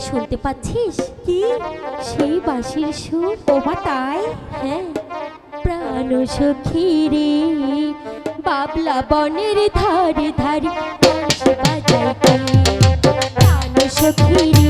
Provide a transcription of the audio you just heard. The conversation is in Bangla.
শুনতে পাচ্ছিস? কি? সেই বাঁশির সুর? তোমার তাই? হ্যাঁ। প্রাণ সখী রে, বাবলা বনের ধারে ধারে বাজাই। প্রাণ সখী